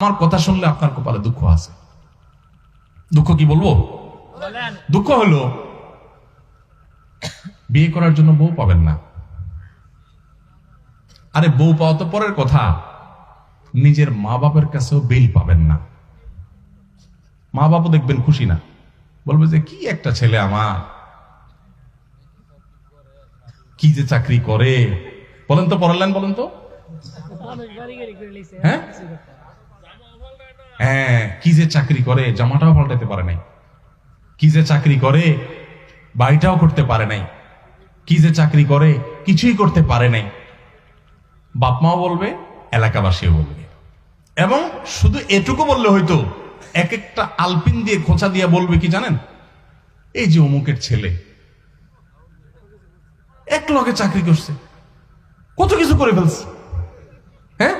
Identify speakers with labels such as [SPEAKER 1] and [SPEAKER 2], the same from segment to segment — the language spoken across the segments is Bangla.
[SPEAKER 1] আমার কথা শুনলে আপনার কপালে দুঃখ আছে। দুঃখ কি বলব? দুঃখ হলো বিয়ে করার জন্য বউ পাবেন না। আরে বউ পাওয়া তো পরের কথা। নিজের মা বাপের কাছেও বেল পাবেন না। মা বাপও দেখবেন খুশি না। বলবে যে কি একটা ছেলে আমার। কি যে চাকরি করে। বলেন তো পড়ালেন বলেন তো? হ্যাঁ? হ্যাঁ কি যে চাকরি করে, জামাটাও পাল্টাতে পারে নাই। কি যে চাকরি করে, বাড়িটাও করতে পারে নাই। কি যে চাকরি করে, কিছুই করতে পারে নাই। বাপ মাও বলবে, এলাকাবাসীও বলবে। এবং শুধু এটুকু বললে হয়তো এক একটা আলপিন দিয়ে, খোঁচা দিয়ে বলবে কি জানেন? এই যে অমুকের ছেলে। এক লগে চাকরি করছে। কত কিছু করে ফেলছে। হ্যাঁ?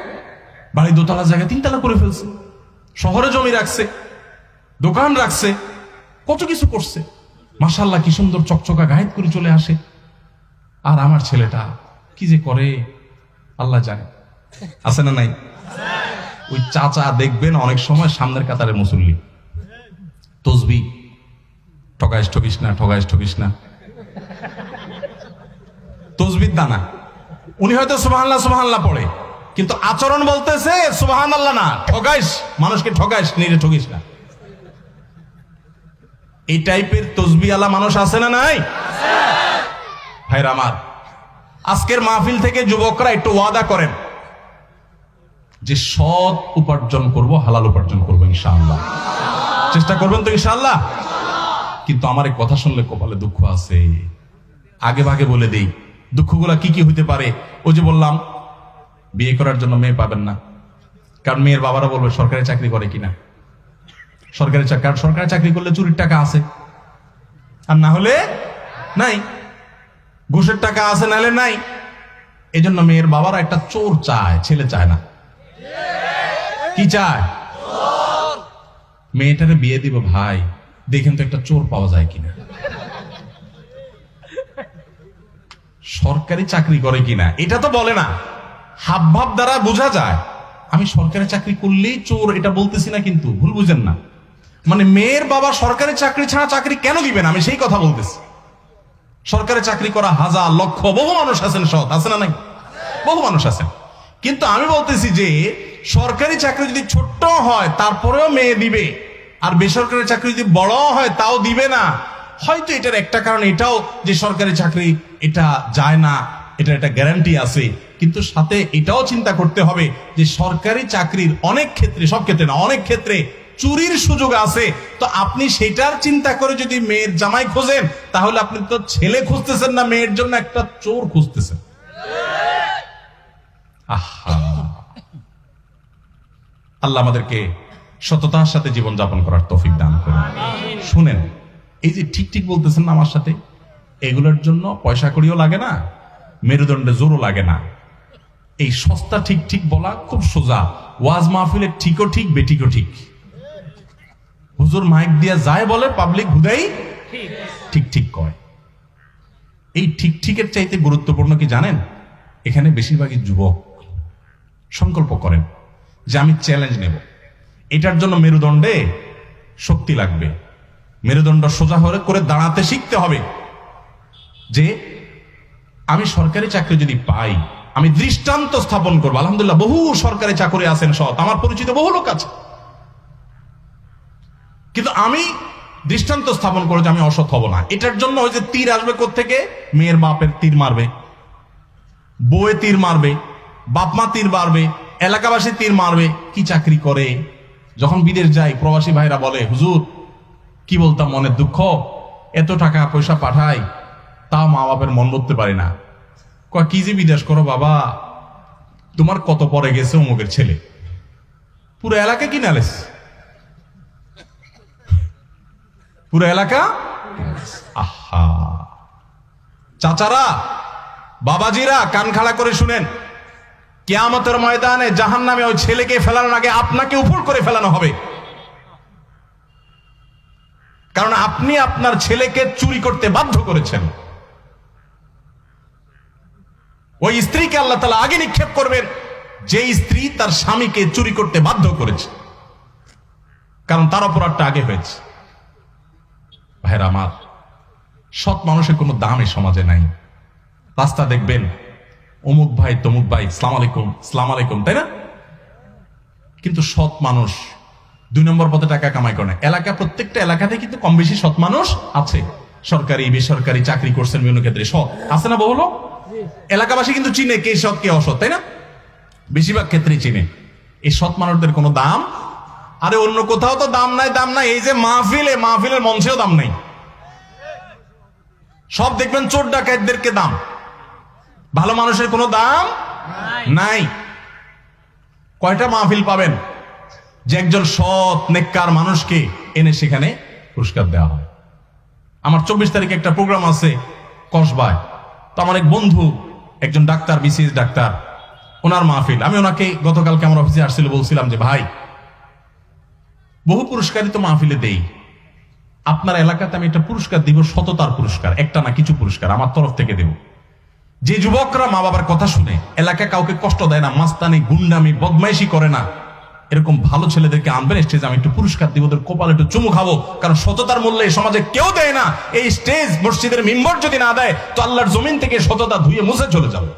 [SPEAKER 1] বাড়ি দোতলা জায়গায় তিনতলা করে ফেলছে। শহরে জমি রাখছে দোকান রাখছে কত কিছু করছে। মাসাল্লাহ কি সুন্দর চকচকা গায়েত করে চলে আসে। আর আমার ছেলেটা কি যে করে আল্লাহ জানে। আছে না নাই? ওই চাচা দেখবেন অনেক সময় সামনের কাতারে মুসল্লি। তসবি ঠকাইস ঠকিস না ঠকাইস ঠকিস না। তসবির দানা। উনি হয়তো সুবাহান্লাহ সুবাহান্লাহ পড়ে। কিন্তু আচরণ বলতেছে সুবাহান আল্লাহ না ঠকাইস মানুষকে ঠকাইস নিজে ঠকিস না। এই টাইপের তসবি আলা মানুষ আছে না নাই? ভাইর আমার, আজকের মাহফিল থেকে যুবকরা একটু ওয়াদা করেন, যে সৎ উপার্জন করব, হালাল উপার্জন করব, ইনশাআল্লাহ। চেষ্টা করবেন তো ইনশাআল্লাহ? কিন্তু আমার এই কথা শুনলে কপালে দুঃখ আছে। আগে ভাগে বলে দেই, দুঃখগুলা কি কি হইতে পারে? ও যে বললাম বিয়ে করার জন্য মেয়ে পাবেন না। কারণ মেয়ের বাবারা বলবে, সরকারি চাকরি করে কিনা? সরকারি চাকরি সরকারি চাকরি করলে চুরির টাকা আছে। আর না হলে নাই। ঘুষের টাকা আছে, নাহলে নাই। এই জন্য মেয়ের বাবারা একটা চোর চায়, ছেলে চায় না। কি চায়? মেয়েটারে বিয়ে দিব, ভাই। দেখেন তো একটা চোর পাওয়া যায় কিনা। সরকারি চাকরি করে কিনা। এটা তো বলে না। হাব ভাব দ্বারা বোঝা যায়, আমি সরকারি চাকরি করলেই চোর এটা বলতেছি না কিন্তু, ভুল বুঝেন না। মানে মেয়ের বাবা সরকারি চাকরি ছাড়া চাকরি কেন দিবেন আমি সেই কথা বলতেছি। সরকারি চাকরি করা হাজার লক্ষ, বহু মানুষ আছেন সৎ, আছে না নাই? বহু মানুষ আছেন। কিন্তু আমি বলতেছি যে, সরকারি চাকরি যদি ছোট্ট হয়, তারপরেও মেয়ে দিবে। আর বেসরকারি চাকরি যদি বড় হয়, তাও দিবে না। হয়তো এটার একটা কারণ এটাও যে সরকারি চাকরি, এটা যায় না। এটা একটা গ্যারান্টি আছে। কিন্তু সাথে এটাও চিন্তা করতে হবে যে সরকারি চাকরির অনেক ক্ষেত্রে সব ক্ষেত্রে না অনেক ক্ষেত্রে চুরির সুযোগ আছে। তো আপনি সেটার চিন্তা করে যদি মেয়ের জামাই খোঁজেন তাহলে আপনি তো ছেলে খুঁজতেছেন না মেয়ের জন্য একটা চোর খুঁজতেছেন। আহা। আল্লাহ আমাদেরকে সততার সাথে জীবন যাপন করার তৌফিক দান করুন। শুনেন এই যে ঠিক ঠিক বলতেছেন না আমার সাথে এগুলোর জন্য পয়সা করিও লাগে না মেরুদণ্ডে জোরও লাগে না। এই সস্তা ঠিক ঠিক বলা খুব সোজা। ওয়াজ মাহফিলের ঠিকও ঠিক বেঠিকও ঠিক। হুজুর মাইক দিয়া যায় বলে, পাবলিক হুদাই ঠিক ঠিক কয়। এই ঠিক ঠিকের চাইতে গুরুত্বপূর্ণ কি জানেন? এখানে বেশিরভাগই যুবক সংকল্প করেন যে আমি চ্যালেঞ্জ নেব। এটার জন্য মেরুদণ্ডে শক্তি লাগবে। মেরুদণ্ড সোজা হয়ে করে দাঁড়াতে শিখতে হবে যে আমি সরকারি চাকরি যদি পাই, আমি দৃষ্টান্ত স্থাপন করব। আলহামদুলিল্লাহ, বহু সরকারি চাকরি আছেন সৎ। আমার পরিচিত বহু লোক আছে। কিন্তু আমি দৃষ্টান্ত স্থাপন করে যে আমি অসৎ হব না। এটার জন্য যে তীর আসবে থেকে মেয়ের বাপের তীর মারবে। বউয়ে তীর মারবে। বাপ মা তীর মারবে। এলাকাবাসী তীর মারবে। কি চাকরি করে? যখন বিদেশ যাই প্রবাসী ভাইরা বলে, হুজুর, কি বলতাম মনের দুঃখ? এত টাকা পয়সা পাঠাই তা মা বাপের মন করতে পারি না। কয়, কি যে বিদেশ করো বাবা, তোমার কত পরে গেছে অমুকের ছেলে? পুরো এলাকা কি নালেস পুরো এলাকা? আহা। চাচারা, বাবাজিরা, কান খাড়া করে শুনেন, কেয়ামতের ময়দানে জাহান নামে ওই ছেলেকে ফেলানোর আগে আপনাকে উপর করে ফেলানো হবে। কারণ আপনি আপনার ছেলেকে চুরি করতে বাধ্য করেছেন। ওই স্ত্রীকে আল্লাহ তালা আগে নিক্ষেপ করবেন। যে স্ত্রী তার স্বামীকে চুরি করতে বাধ্য করেছে। কারণ তার অপরাধটা আগে হয়েছে। ভাইরা আমার, সৎ মানুষের কোনো দাম এই সমাজে নাই। রাস্তা দেখবেন, অমুক ভাই, তমুক ভাই, সালাম আলাইকুম সালাম আলাইকুম, তাই না? কিন্তু সৎ মানুষ দুই নম্বর পদে টাকা কামাই করে না। এলাকা, প্রত্যেকটা এলাকাতে কিন্তু কম বেশি সৎ মানুষ আছে। সরকারি, বেসরকারি চাকরি করছেন বিভিন্ন ক্ষেত্রে। সৎ আছে না বহুল এলাকাবাসী কিন্তু চিনে কে সৎ কে অসৎ তাই না? বেশিরভাগ ক্ষেত্রে চিনে। এই সৎ মানুষদের কোনো দাম? আরে অন্য কোথাও তো দাম নাই দাম নাই। এই যে মাহফিলে মাহফিলের মঞ্চেও দাম নেই। সব দেখবেন চোর ডাকাতদেরকে দাম। ভালো মানুষের কোনো দাম? নাই। কয়টা মাহফিল পাবেন? যে একজন সৎ নেককার মানুষকে এনে সেখানে পুরস্কার দেওয়া হয়। আমার চব্বিশ তারিখে একটা প্রোগ্রাম আছে কসবায়। তো আমার এক বন্ধু, একজন ডাক্তার বিসিএস ডাক্তার, ওনার মাহফিল। আমি ওনাকে গতকালকে আমার অফিসে আসছিল বলছিলাম যে, ভাই, বহু পুরস্কারই তো মাহফিলে দেই। আপনার এলাকাতে আমি একটা পুরস্কার দিব, সততার পুরস্কার, একটা না কিছু পুরস্কার, আমার তরফ থেকে দেব। যে যুবকরা মা বাবার কথা শুনে, এলাকায় কাউকে কষ্ট দেয় না, মাস্তানি, গুন্ডামি, বদমাইশি করে না এরকম ভালো ছেলেদেরকে আনবেন স্টেজে আমি একটু পুরস্কার দিব, ওদের কপালে একটু চুমু খাব। কারণ সততার মূল্যে এই সমাজে কেউ দেয় না। এই স্টেজ মসজিদের মিম্বর যদি না দেয়, তো আল্লাহর জমিন থেকে সততা ধুয়ে মুছে চলে যাবে।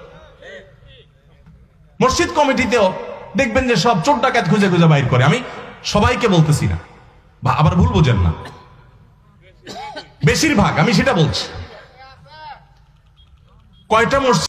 [SPEAKER 1] মসজিদ কমিটিতেও দেখবেন যে সব চোর ডাকাত খুঁজে খুঁজে বাইর করে। আমি সবাইকে বলতেছি না। বা আবার ভুল বোঝেন না। বেশিরভাগ, আমি সেটা বলছি। কয়টা মসজিদ